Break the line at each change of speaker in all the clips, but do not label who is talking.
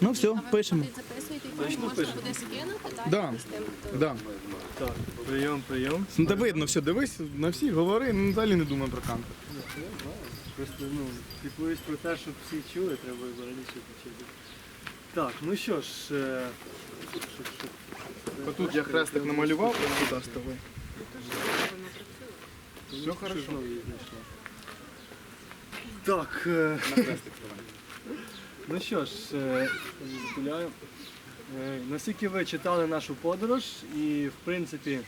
Ну все, пишемо.
Точно
можна
пишемо?
буде скинути, так?
Да.
з.
Так, прийом, прийом.
Ну, та видно, все, дивись на всіх, говори, ну взагалі не думай про камеру.
Просто ну, піклуюсь про те, щоб всі чули, треба раніше почати. Так, ну що ж. е, щоб- щоб-
Отут я хрестик намалював, ось сюди стави. Все хорошо.
Знову її знайшла. Так. е,
На хрестик ставай.
Ну що ж, е, запиляю. Е, Наскільки ви читали нашу подорож, і в принципі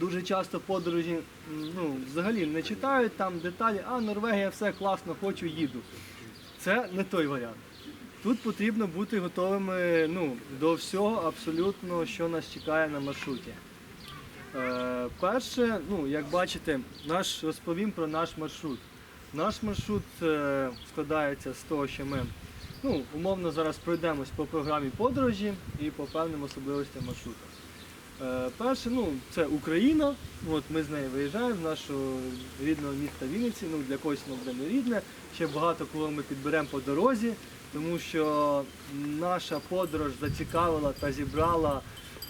дуже часто подорожі ну, взагалі не читають там деталі, а Норвегія все класно, хочу, їду. Це не той варіант. Тут потрібно бути готовими ну, до всього абсолютно, що нас чекає на маршруті. Е, перше, ну, як бачите, наш, розповім про наш маршрут. Наш маршрут е, складається з того, що ми ну, умовно зараз пройдемось по програмі подорожі і по певним особливостям маршруту. Е, перше, ну, це Україна. От ми з неї виїжджаємо з нашого рідного міста Вінниці. Ну, для когось воно буде не рідне. Ще багато кого ми підберемо по дорозі, тому що наша подорож зацікавила та зібрала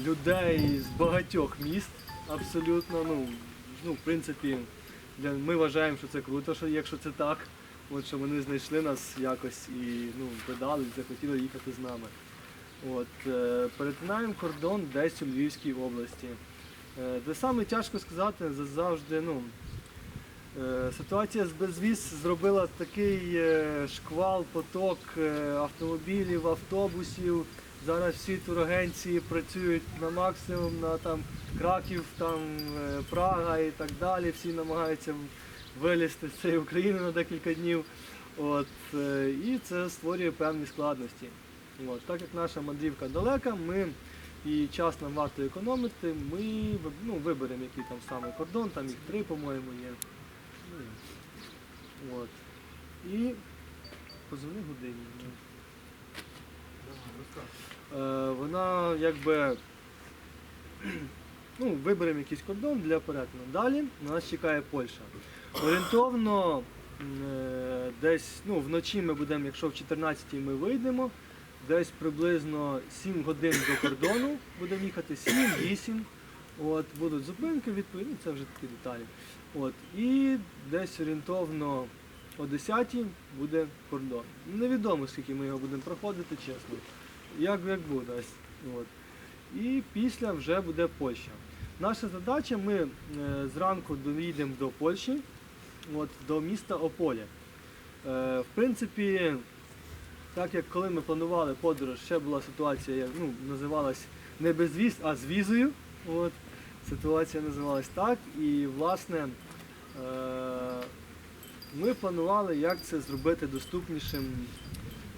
людей з багатьох міст. Абсолютно, ну, ну в принципі, для- ми вважаємо, що це круто, що якщо це так. От що вони знайшли нас якось і ну, додали, захотіли їхати з нами. От, е, перетинаємо кордон десь у Львівській області. Е, де саме тяжко сказати, завжди ну, е, ситуація з безвіз зробила такий е, шквал, поток е, автомобілів, автобусів. Зараз всі турагенції працюють на максимум, на там Краків, там е, Прага і так далі. Всі намагаються вилізти з цієї України на декілька днів. От, е, і це створює певні складності. От, так як наша мандрівка далека, ми і час нам варто економити, ми ну, виберемо який там саме кордон, там їх три, по-моєму, є. От. І позвони годині. ну. Е, вона якби ну, виберемо якийсь кордон для перетину. Далі нас чекає Польща. Орієнтовно е, десь ну, вночі ми будемо, якщо в 14-й ми вийдемо, десь приблизно 7 годин до кордону будемо їхати, 7-8. От, будуть зупинки, відповідно, це вже такі деталі. От, і десь орієнтовно о 10 буде кордон. Невідомо, скільки ми його будемо проходити, чесно. Як, як буде. От. І після вже буде Польща. Наша задача, ми е, зранку доїдемо до Польщі, от, до міста Ополя. Е, в принципі, так як коли ми планували подорож, ще була ситуація, ну, називалась не без віз, а з візою. От, ситуація називалась так. І власне е, ми планували, як це зробити доступнішим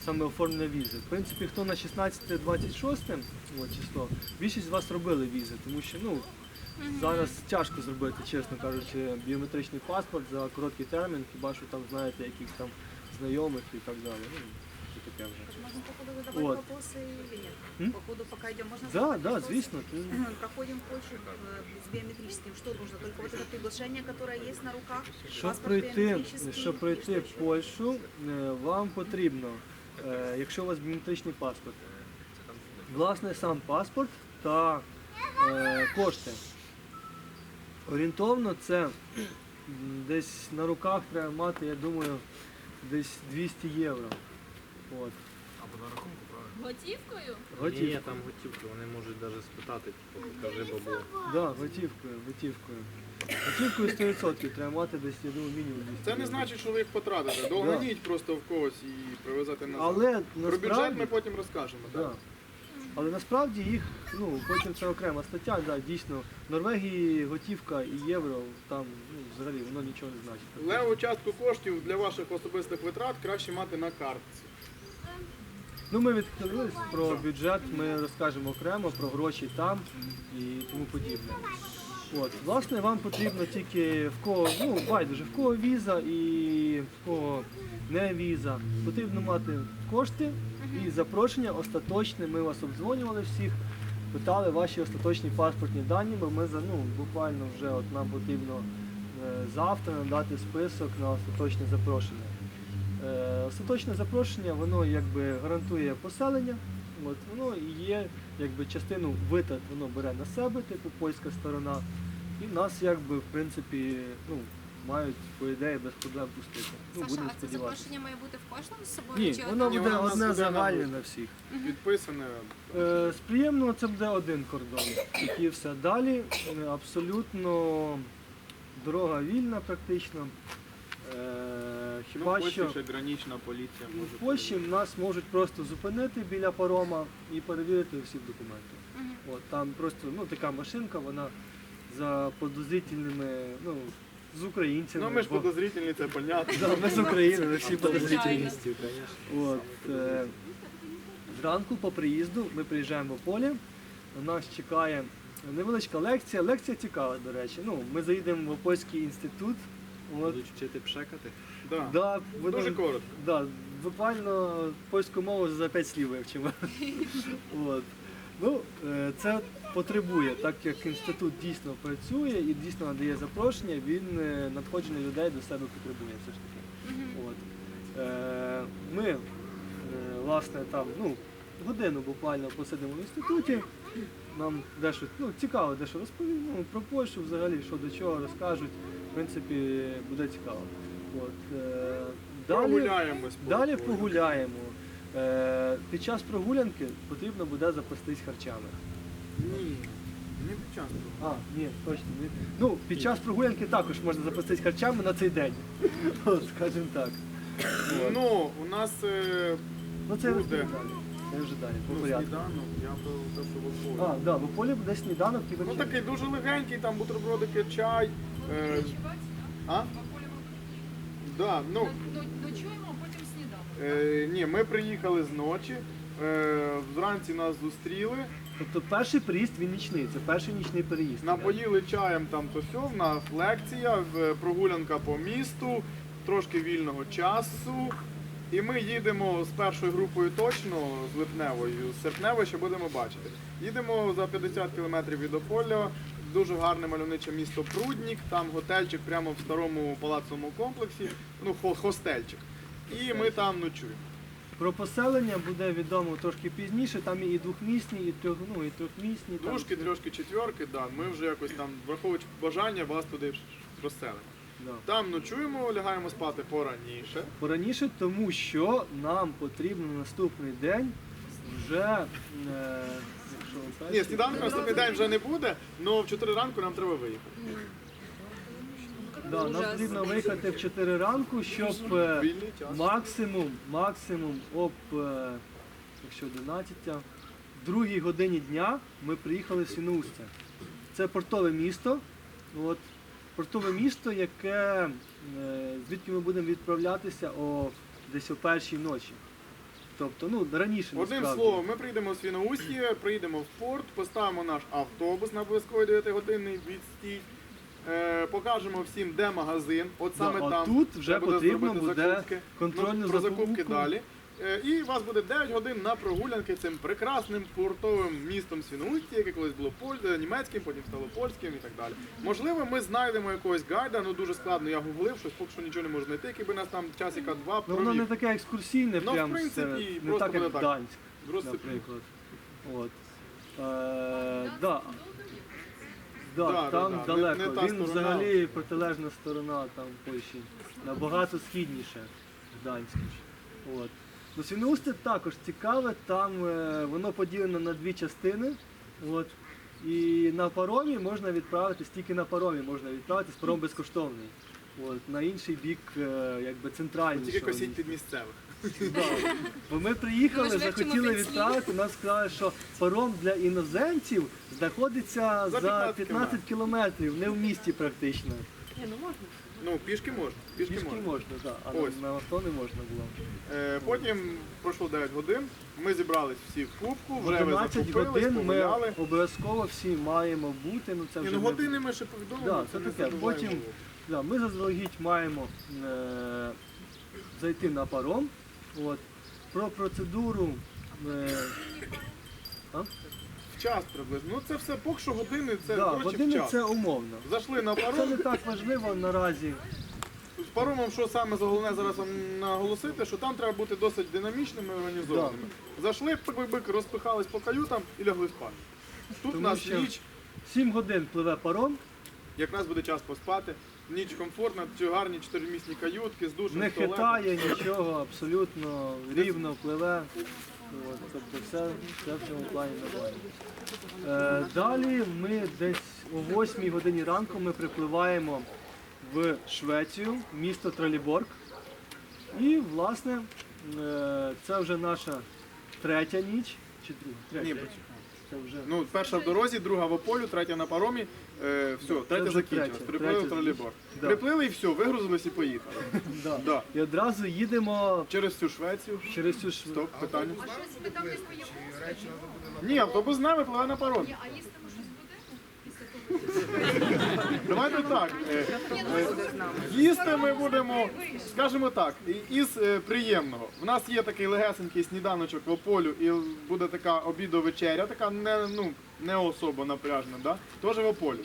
саме оформлення візи. В принципі, хто на 16-26 число, більшість з вас робили візи, тому що ну, зараз тяжко зробити, чесно кажучи, біометричний паспорт за короткий термін, хіба що там знаєте яких там знайомих і так далі. Ну, це таке вже.
Можно по ходу задавать
Вот.
вопросы или нет?
М?
По ходу пока идем, можно
Да,
задавать
да,
вопросы?
звісно. Ти...
Проходим Польшу э, с биометрическим. Что нужно? Только вот это приглашение, которое есть на руках?
Щоб
паспорт
пройти,
биометрический
щоб
и
пройти
что еще?
Польщу, е, вам потрібно, е, якщо у вас біометричний паспорт, власне сам паспорт та е, кошти. Орієнтовно це десь на руках треба мати, я думаю, десь 200 євро. От.
Або на рахунку, правильно?
Готівкою?
Ні, там готівки, вони можуть навіть спитати, типу, покажи бабло.
Да, готівкою, готівкою. Готівкою 100% треба мати десь, я думаю, мінімум 200
Це не
євро.
значить, що ви їх потратите. Доганіть просто в когось і привезете назад.
Але
Про бюджет
насправді,
ми потім розкажемо.
да. Але насправді їх, ну потім це окрема стаття, да, дійсно. В Норвегії готівка і євро, там ну, взагалі воно нічого не значить.
Леву частку коштів для ваших особистих витрат краще мати на картці.
Ну ми відхилились про бюджет, ми розкажемо окремо про гроші там і тому подібне. От, власне, вам потрібно тільки в кого, ну, байдуже, в кого віза і в кого не віза. Потрібно мати кошти і запрошення остаточне. Ми вас обдзвонювали всіх, питали ваші остаточні паспортні дані, бо ми за ну, буквально вже от нам потрібно е, завтра надати список на остаточне запрошення. Е, Остаточне запрошення, воно якби гарантує поселення, от, воно і є якби частину витрат воно бере на себе, типу польська сторона, і нас якби в принципі ну, мають по ідеї без проблем пустити. Ну,
Саша,
будемо
а це
сподіватися.
запрошення має бути в кожному з собою?
Ні,
чи
воно
одне?
Ні,
буде
воно в нас
одне
буде на
загальне на всіх.
Підписане.
Е, З приємного це буде один кордон. І все. Далі е, абсолютно дорога вільна практично. Е, Хіба
ну,
що
Польща ще гранична поліція може.
в Польщі нас можуть просто зупинити біля парома і перевірити всі документи.
Мгм.
От, там просто ну, така машинка, вона за подозрительними, ну, з українцями.
Ну ми ж
бо-
подозрительні, це понятно.
Да, ми з України, ми всі подозрительні. От, е, зранку по приїзду ми приїжджаємо в поле, нас чекає невеличка лекція. Лекція цікава, до речі. Ну, ми заїдемо в польський інститут. От,
Будуть вчити пшекати.
Да.
да, будемо-
Дуже коротко.
Да, буквально польську мову за 5 слів вивчимо. От. Ну, е, це потребує, так як інститут дійсно працює і дійсно надає запрошення, він е, надходження людей до себе потребує все ж таки. От. Е, Ми, власне, там, ну, годину буквально посидимо в інституті. Нам дещо ну, цікаво, дещо розповіли ну, про Польщу взагалі, що до чого розкажуть. В принципі, буде цікаво. От, далі,
Прогуляємось.
далі погуляємо. Е, під час прогулянки потрібно буде запастись харчами.
Ні. Не під час. того.
А, ні, точно. Ні. Ну, під час прогулянки також можна запастись харчами на цей день. От, скажімо так. От.
Ну, у нас е,
Ну це вже
буде.
далі. Це вже далі, по
ну,
порядку.
сніданок, я би те, що в
А,
Ополі.
да, в полі буде сніданок і
Ну
вечеря.
такий дуже легенький, там бутербродики, чай. Е, а? Да, ну,
Ночуємо, а потім снідаємо.
Е, ні, ми приїхали з ночі. Е, вранці нас зустріли,
Тобто перший приїзд він нічний, це перший нічний переїзд.
напоїли чаєм там то все, в нас лекція, в- прогулянка по місту, трошки вільного часу. І ми їдемо з першою групою точно, з Липневою, з Серпневою ще будемо бачити. Їдемо за 50 кілометрів від Ополя, дуже гарне мальовниче місто Пруднік, там готельчик прямо в старому палацовому комплексі, ну хо- хостельчик. І ми там ночуємо.
Про поселення буде відомо трошки пізніше, там і двохмісні, і трьох, ну, і трьохмісні. там
Дружки,
всі.
трьошки, четверки, да. Ми вже якось там, враховуючи бажання, вас туди розселимо.
Да.
Там ночуємо, лягаємо спати пораніше.
Пораніше, тому що нам потрібно наступний день вже, е, якщо ви
Ні,
перші-
сніданку наступний день вже не буде, але в 4 ранку нам треба виїхати.
Да, нам потрібно виїхати в 4 ранку, щоб е, максимум, максимум об, е, якщо 11, в другій годині дня ми приїхали в Свіноустя. Це портове місто. От, портове місто, яке, е, звідки ми будемо відправлятися о, десь о першій ночі. Тобто, ну, раніше
Одним
насправді.
словом, ми прийдемо з Свіноустія, приїдемо в порт, поставимо наш автобус на обов'язковий 9-годинний відстій. Е, покажемо всім, де магазин. От саме
а
там
тут вже
буде
потрібно
зробити
буде
закупки.
контрольну
ну, про закупки
закупку.
далі. Е, І у вас буде 9 годин на прогулянки цим прекрасним портовим містом Свіноустя, яке колись було поль... німецьким, потім стало польським і так далі. Можливо, ми знайдемо якогось гайда, ну дуже складно, я гуглив, щось поки що нічого не можу знайти, який би нас там часика два
Ну, воно не таке екскурсійне,
Ну, в
прям
принципі,
не
просто
так, як
буде так. Розсип-
наприклад. От. Е, да. Да,
Да,
там
да, да.
далеко.
Не- не та
Він
сторона.
взагалі протилежна сторона там Польщі. Набагато східніше Гданська. От. Ну, Свіноусте також цікаве, там е, воно поділено на дві частини. От. І на паромі можна відправитись, тільки на паромі можна відправитись, паром безкоштовний. От, на інший бік, е, якби центральний.
Тільки косіть під місцевих.
Да. Бо ми приїхали, захотіли відправити, нас сказали, що паром для іноземців знаходиться
За
за
15
15 кілометрів, не в місті практично.
Ну, пішки можна. Пішки,
Пішки
можна.
можна, так, а
Ось.
на авто не можна було.
Е, потім пройшло 9 годин, ми зібрались всі в кубку, вже ви
11
закупились,
годин ми обов'язково всі маємо бути. Ну це
Ні,
вже
ну години ми ще повідомили, це
це
не
Потім- Да, ми заздалегідь маємо е, зайти на паром. От. Про процедуру. Е,
В час приблизно. Ну це все поки що години, це
да,
коротше в
години
час.
це умовно.
Зайшли на
Це
паром,
не так важливо наразі.
з паромом, що саме за головне зараз вам наголосити, що там треба бути досить динамічними і організованими. Зайшли, пик-пик-пик, розпихались по каютам і лягли спати. Тут у
Тому
нас
що-
ніч,
7 годин пливе паром,
якраз буде час поспати. Ніч комфортна, ці гарні чотиримісні каютки з душем,
не
туалетом.
хитає нічого, абсолютно рівно пливе. От, тобто все, все в цьому плані нормально. Е, далі ми десь о 8 годині ранку ми припливаємо в Швецію, місто Троліборг. І, власне, е, це вже наша третя ніч. Чи друга? Третя.
Ні.
Це вже
Ну, перша в дорозі, друга в ополю, третя на паромі. Е, все, третя
вже
закінчилась.
третя,
Приплили в
третя.
тролейбор.
Да.
Приплили і все, вигрузились і поїхали.
да.
Да.
І одразу їдемо
Через всю Швецію.
через цю Швецію.
Стоп, питання.
А щось не поїмо?
Ні, автобус з нами пливе на паромі.
А їсти ми щось.
Давайте так. е, е, Їсти ми будемо, скажімо так, із е, приємного. В нас є такий легесенький сніданочок в ополю, і буде така обідо-вечеря, така не, ну, не особо напряжна, да? теж в ополю.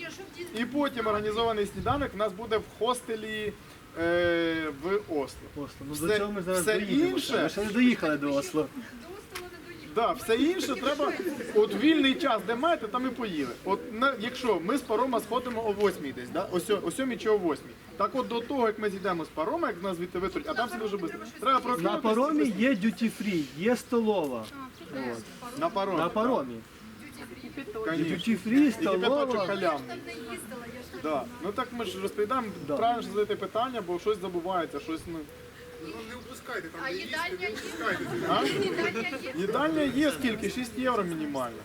І потім організований сніданок у нас буде в хостелі е, в Осло.
Осло. Ну
Все-
до цього ми зараз
все
доїдемо.
інше-
Ми ще не доїхали до Осло.
Да, все інше треба, от вільний час, де маєте, там і поїли. От на, якщо ми з парома сходимо о 8 десь, да? о, сьо- о 7 чи о 8. Так от до того, як ми зійдемо з парома, як нас звідти витруть, а там все дуже швидко. Треба
На паромі є duty free, є столова.
На паромі.
На паромі.
Конечно.
Duty free,
І кипяточок
столова.
халявний. Да. Ну так ми ж розповідаємо,
Да.
правильно ж задати питання, бо щось забувається, щось ну.
А їдальня є?
А?
Їдальня є?
Їдальня є скільки? 6 євро мінімально.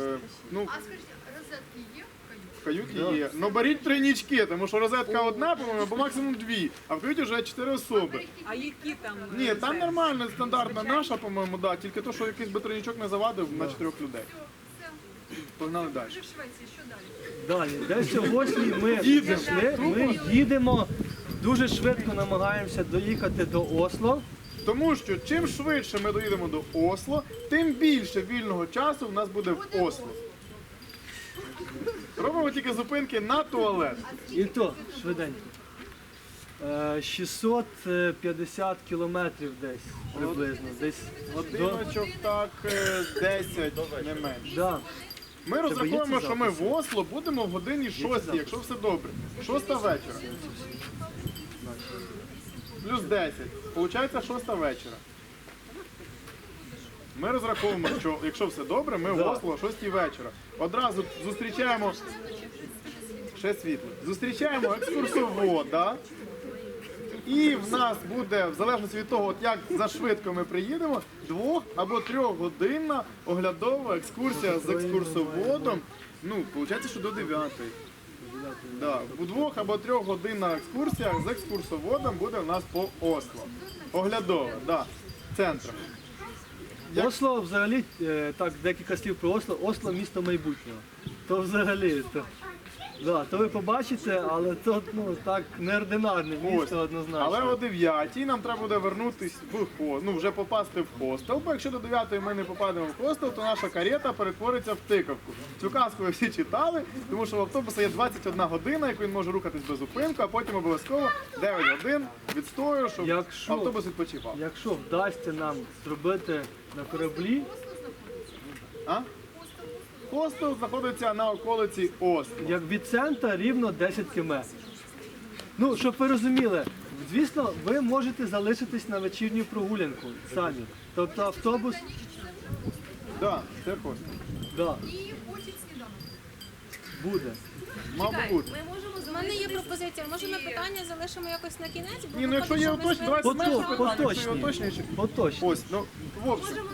Е, ну,
А скажіть, розетки є в
в
каюті?
є. Ну беріть тройнічки, тому що розетка одна, по-моєму, або максимум дві, а в каюті вже 4 особи.
А які там?
Ні, там нормально, стандартна наша, по-моєму, да, тільки то, що якийсь би тройнічок не завадив на чотирьох людей.
Все,
Погнали далі.
вже в Швеції, що далі?
Далі, 8 ми
Їдемо.
зайшли, ми їдемо, дуже швидко намагаємося доїхати до Осло.
Тому що чим швидше ми доїдемо до Осло, тим більше вільного часу в нас буде в Осло. Робимо тільки зупинки на туалет.
І то швиденько. Е, 650 кілометрів десь приблизно. Десь до,
Годиночок так е, 10, не менше.
да.
Ми розраховуємо, що ми в Осло будемо в годині 6, якщо все добре. 6 вечора. Плюс 10. Получається 6 вечора. Ми розраховуємо, що якщо все добре, ми в. Осло о 6 вечора. Одразу зустрічаємо. Ще світло. Зустрічаємо екскурсовода. І в нас буде, в залежності від того, от як за швидко ми приїдемо, двох або трьохгодинна оглядова екскурсія з екскурсоводом. Ну, виходить, що до 9. Да. У двох або трьох годинах екскурсіях з екскурсоводом буде в нас по Осло. Оглядово, да. Центр. Як-
Осло взагалі, е, так, декілька слів про Осло. Осло місто майбутнього. То взагалі, то, да, то ви побачите, але то ну, так неординарне місто однозначно.
Але о 9 нам треба буде вернутися в хо- ну вже попасти в хостел. Бо якщо до 9 ми не попадемо в хостел, то наша карета перетвориться в тикавку. Цю казку ви всі читали, тому що в автобуса є 21 година, яку він може рухатись без зупинку, а потім обов'язково 9 годин відстою, щоб
Якщо-
автобус відпочивав.
Якщо вдасться нам зробити на кораблі,
А? Хостел знаходиться на околиці Осло.
як від центра рівно 10 км. Ну, щоб ви розуміли, звісно, ви можете залишитись на вечірню прогулянку самі. Тобто автобус,
Да, це хостел.
да,
І потім сніданок.
буде.
Мабуть.
Ми можемо у мене є пропозиція. Може ми питання залишимо якось на кінець? Бо
Ні, ну якщо є
виходить, що ми
давайте якщо є
поточні.
Ось, ну, в общем,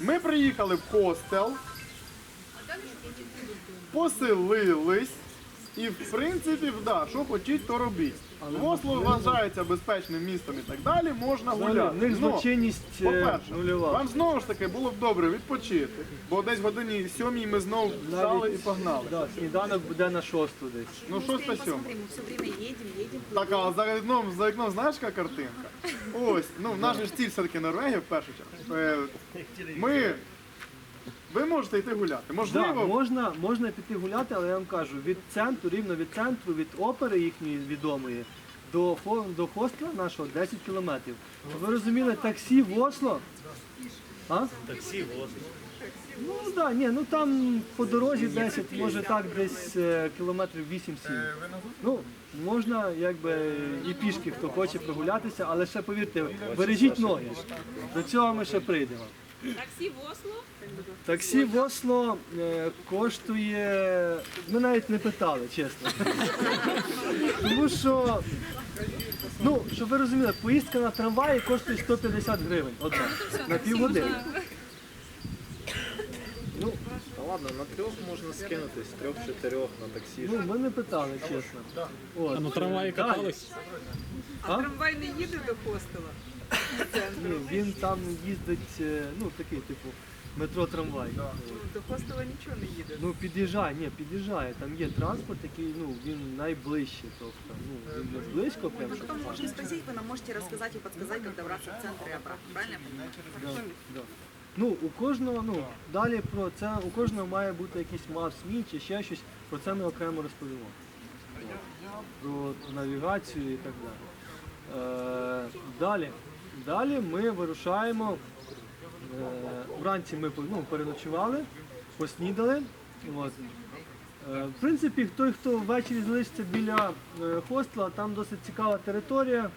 ми приїхали в хостел, поселились, і в принципі, да, що хочіть, то робіть. В Осло вважається безпечним містом і так далі, можна гуляти.
в них
Но,
злочинність е,
По-перше,
нульова.
вам знову ж таки було б добре відпочити, бо десь годині сьомій ми знову встали і погнали.
Да, сніданок буде на шосту десь.
Ну що ж та сьома?
Все время едем, едем.
Так, а за вікном, за вікном знаєш, яка картинка? Ось, ну, наш же ж ціль все-таки Норвегія в першу чергу. Е, Ми. Ви можете йти гуляти.
Да,
Можливо,
можна, можна піти гуляти, але я вам кажу, від центру, рівно від центру, від опери їхньої відомої, до, хо- до хостела нашого 10 кілометрів. Ви розуміли, таксі в Осло. А?
Таксі, Осло.
Ну так, да, ні, ну там по дорозі 10, може так десь е, кілометрів 8-7. Ну, можна якби і пішки, хто хоче прогулятися, але ще повірте, бережіть ноги. До цього ми ще прийдемо.
Таксі в Осло.
Таксі в Осло е, коштує. Ми навіть не питали, чесно. Тому що, ну, щоб ви розуміли, поїздка на трамваї коштує 150 гривень одна на півгодини. Ну,
Та ладно, на трьох можна скинутись, трьох-чотирьох на таксі.
ну, ми не питали, чесно. От.
А на трамваї
Далі.
катались?
А?
Трамвай не їде до хостела.
Ні, він там їздить, е, ну такий, типу, метро-трамвай.
До хостела нічого не їде.
Ну під'їжджає, ні, під'їжджає. Там є транспорт, який ну він найближчий, тобто ну він не близько, прям
Мы
щоб
потом можем спросить, вы нам можете рассказать и подсказать, как добраться в центр и обратно, правильно я понимаю?
Да, да. Ну у кожного, ну далі про це у кожного має бути якийсь мав СМІ чи ще щось. Про це ми окремо розповімо. Про навігацію і так далі. Е, далі. Далі ми вирушаємо. Е, вранці ми ну, переночували, поснідали. От. Е, В принципі, той, хто ввечері залишиться біля е, хостела, там досить цікава територія.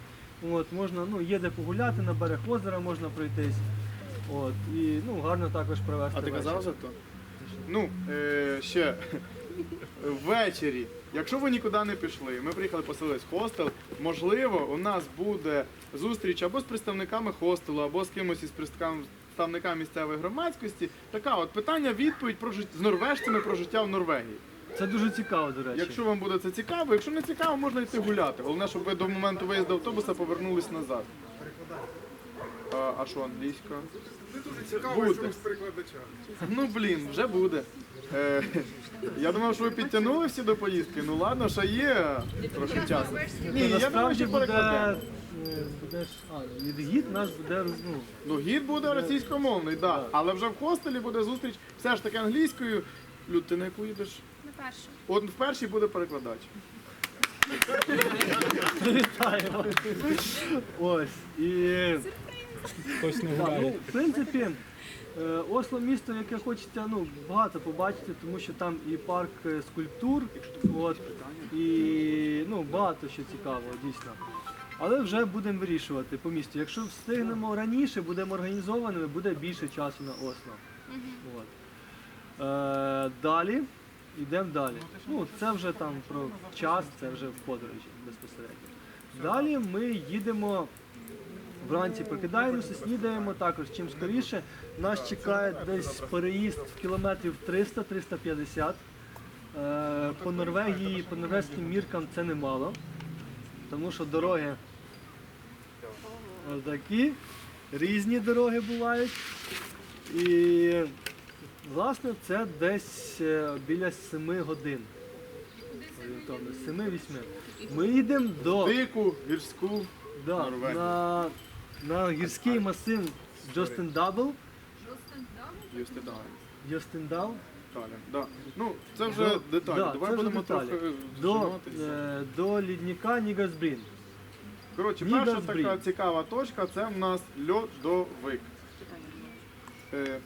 От, можна, ну, є де погуляти, на берег озера можна пройтись. От, і ну, гарно також провести.
А ти
вечір.
казав за то? Ну, е, ще ввечері. Якщо ви нікуди не пішли, ми приїхали поселились в хостел. Можливо, у нас буде зустріч або з представниками хостелу, або з кимось із представниками представниками місцевої громадськості. Така от питання, відповідь про жит... з норвежцями про життя в Норвегії.
Це дуже цікаво, до речі.
Якщо вам буде це цікаво, якщо не цікаво, можна йти гуляти. Головне, щоб ви до моменту виїзду автобуса повернулись назад. А, а що англійська? Це дуже цікаво, Буде. Ну блін, вже буде. Е, я думав, що ви підтягнули всі до поїздки. Ну ладно, ще є трохи часу. Ні, я думаю,
насправді
що
буде,
перекладемо.
Буде ж, а, відгід наш буде ну,
Ну, гід буде російськомовний, да. але вже в хостелі буде зустріч все ж таки англійською. Люд, ти на яку їдеш?
На першу.
От в першій буде перекладач.
Вітаємо. Ось. І
Хтось не
так, ну,
гуляє.
в принципі, е, Осло місто, яке хочеться ну, багато побачити, тому що там і парк е, скульптур, от, і ну, багато що цікавого, дійсно. Але вже будемо вирішувати по місту. Якщо встигнемо раніше, будемо організованими, буде більше часу на Осло. От. Е, далі йдемо далі. Ну, це вже там про час, це вже в подорожі безпосередньо. Далі ми їдемо вранці, прокидаємося, снідаємо також чим скоріше. Нас чекає десь переїзд в кілометрів 300-350. Е, по Норвегії, по норвезьким міркам це немало, тому що дороги такі, різні дороги бувають. І власне це десь е, біля 7 годин. 7-8. Ми їдемо до
Дику, гірську.
да,
Норвегію.
на, на гірський масив Джостендабл. Джостендал.
Да. Ну, це вже
До-
деталі.
да,
Давай
це вже
будемо
деталі.
трохи
До, е, до лідника Нігасбрін.
Коротше, перша така цікава точка це в нас льодовик. Е,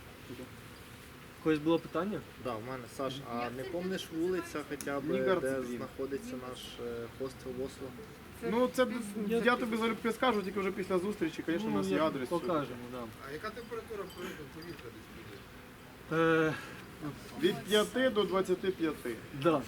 Когось було питання?
Да, в мене Саш, а не помниш вулиця хоча б,
Нігард,
де
блін.
знаходиться наш е, хостел в Осло?
ну, це я тобі залюбки скажу, тільки вже після зустрічі, звісно, у нас є
Ну, я
адрес.
Покажемо, да.
А яка температура повітря десь буде?
Е,
Від 5 до 25.
да.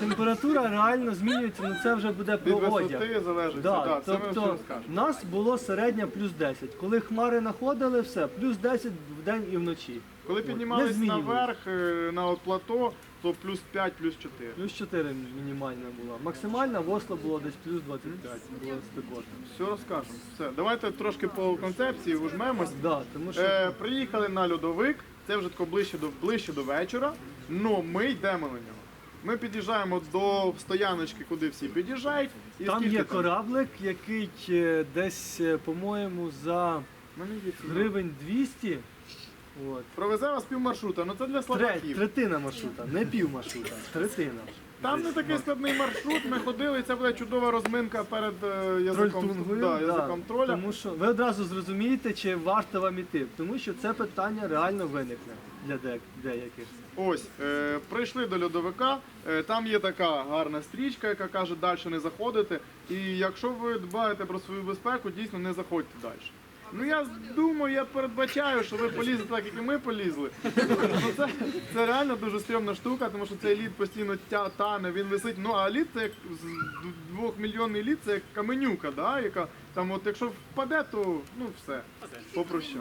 Температура реально змінюється, але це вже буде
Від
про одяг.
висоти залежить.
Да,
Да, це ми
тобто
скажемо.
в нас було середня плюс 10. Коли хмари находили, все, плюс 10 в день і вночі.
Коли
не
піднімались наверх е, на от плато, то плюс 5, плюс 4.
Плюс 4 мінімальна була. Максимальна в Осло було десь плюс 25, було спекотно.
Все розкажемо. Все, давайте трошки по концепції ужмемось.
Да, тому що
Е, приїхали на льодовик, це вже тако ближче до, ближче до вечора, але ми йдемо на нього. Ми під'їжджаємо до стояночки, куди всі під'їжджають. І
там
скільки
є кораблик, який е, десь, е, по-моєму, за гривень 200. От.
Провезе вас пів маршрута, ну це для
Тре,
слабаків.
третина маршрута, не пів маршрута, третина.
Там не такий складний маршрут, ми ходили, і це буде чудова розминка перед е, язиком,
Трольтунгою,
да, язиком троля.
Тому що ви одразу зрозумієте, чи варто вам іти. Тому що це питання реально виникне для де- деяких.
Ось, е, прийшли до льодовика, е, там є така гарна стрічка, яка каже далі не заходити. І якщо ви дбаєте про свою безпеку, дійсно не заходьте далі. Ну я думаю, я передбачаю, що ви полізете так, як і ми полізли. Ну, це, це реально дуже стрьомна штука, тому що цей лід постійно тя, тане, він висить. Ну а лід це як з двохмільйонний лід, це як каменюка, да, яка там, от якщо впаде, то ну все, попрощай.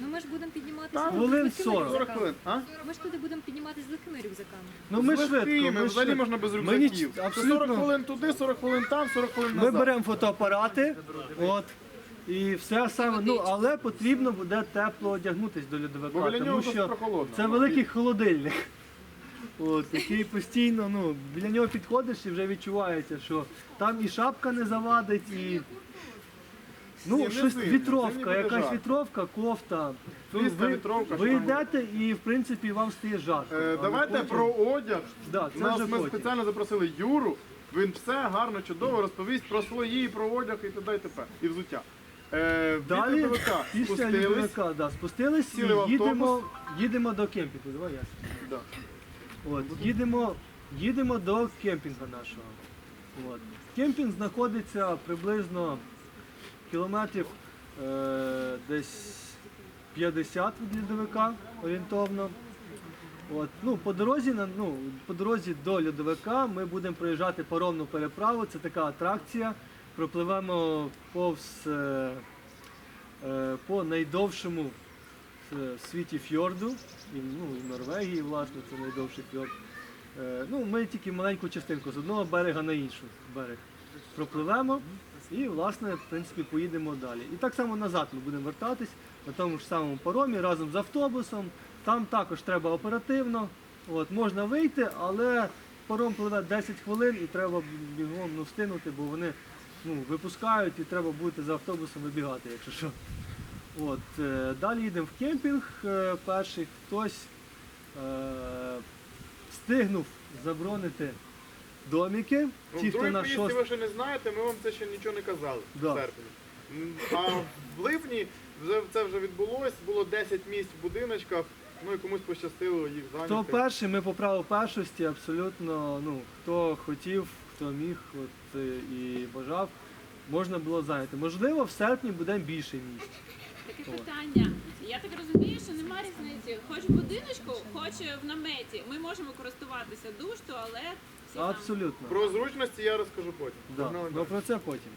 Ну ми ж будемо підніматися
Там
з
хвилин
легкими
40.
40
рюкзаками.
хвилин. А?
Ми ж туди будемо підніматися з легкими рюкзаками.
Ну ми
З
швидко.
легкими,
Ми
взагалі
швидко.
можна без
Ми
рюкзаків. Це
абсолютно.
40 хвилин туди, 40 хвилин там, 40 хвилин
Ми
назад.
беремо фотоапарати, от. І все саме, ну але потрібно буде тепло одягнутись до
Бо
льодовика,
біля
тому
досить
що
прохолодно.
це великий холодильник. От, який постійно, ну, біля нього підходиш і вже відчувається, що там і шапка не завадить, і ну,
Ні, не
щось вітровка,
буде
якась
жарко.
вітровка, кофта. Ну, ви,
вітровка,
ви йдете і в принципі вам стає жарко.
Е, давайте
потім-
про одяг.
Да, це
нас
вже
ми
потім.
спеціально запросили Юру. Він все гарно, чудово розповість про свої, про одяг і т.д. і т.п. І взуття. Е, від
Далі після
спустились.
льодовика, да, спустились і
сіли в
їдемо,
автобус.
їдемо до кемпінгу. Давай я.
Да.
От, їдемо, їдемо до кемпінгу нашого. От. Кемпінг знаходиться приблизно кілометрів е, десь 50 від льодовика орієнтовно. От, ну, по, дорозі, на- ну, по дорозі до льодовика ми будемо проїжджати паромну переправу. Це така атракція. Пропливемо повз е, е, по найдовшому е, в світі фьорду. І, ну, і Норвегії, власне, це найдовший фьорд. Е, ну, ми тільки маленьку частинку з одного берега на інший берег пропливемо і, власне, в принципі, поїдемо далі. І так само назад ми будемо вертатись на тому ж самому паромі разом з автобусом. Там також треба оперативно. От, можна вийти, але паром пливе 10 хвилин і треба бігом ну, встигнути, бо вони ну, випускають і треба бути за автобусом вибігати, якщо що. От, е, далі їдемо в кемпінг. Е, перший хтось е, встигнув заборонити доміки.
Ну,
Ті, хто на шост...
ви ще не знаєте, ми вам це ще нічого не казали
Да.
в серпні. А в липні вже це вже відбулось, було 10 місць в будиночках, ну і комусь пощастило їх зайняти.
Хто перший, ми по праву першості абсолютно, ну, хто хотів, хто міг от, і бажав, можна було зайняти. Можливо, в серпні буде більше місць.
Таке питання. Я так розумію, що немає різниці. Хоч в будиночку, хоч в наметі. Ми можемо користуватися душ, туалет, всі там.
Абсолютно.
Про зручності я розкажу потім.
Да.
Погнали
Ну
далі.
про це потім.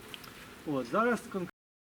От, зараз конкретно.